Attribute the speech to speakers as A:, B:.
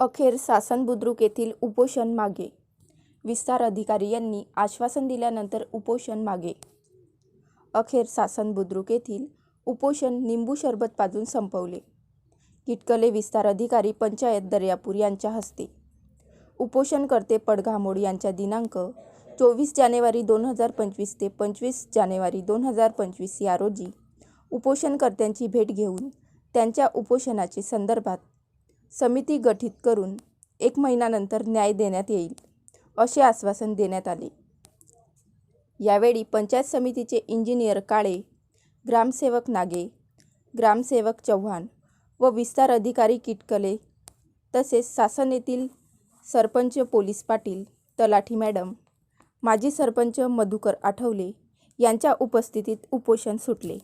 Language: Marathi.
A: अखेर सासन बुद्रुक येथील उपोषण मागे. विस्तार अधिकारी यांनी आश्वासन दिल्यानंतर उपोषण मागे. अखेर सासन बुद्रुक येथील उपोषण निंबू सरबत पाजून संपवले. किटकले विस्तार अधिकारी पंचायत दर्यापूर यांच्या हस्ते. उपोषणकर्ते पडघामोड यांच्या दिनांक चोवीस जानेवारी दोन हजार पंचवीस ते पंचवीस जानेवारी दोन हजार पंचवीस या रोजी उपोषणकर्त्यांची भेट घेऊन त्यांच्या उपोषणाचे संदर्भात समिती गठीत करून एक महिन्यानंतर न्याय देण्यात येईल असे आश्वासन देण्यात आले. यावेळी पंचायत समितीचे इंजिनियर काळे ग्रामसेवक नागे ग्रामसेवक चव्हाण व विस्तार अधिकारी किटकले तसेच शासन येथील सरपंच पोलीस पाटील तलाठी मॅडम माजी सरपंच मधुकर आठवले यांच्या उपस्थितीत उपोषण सुटले.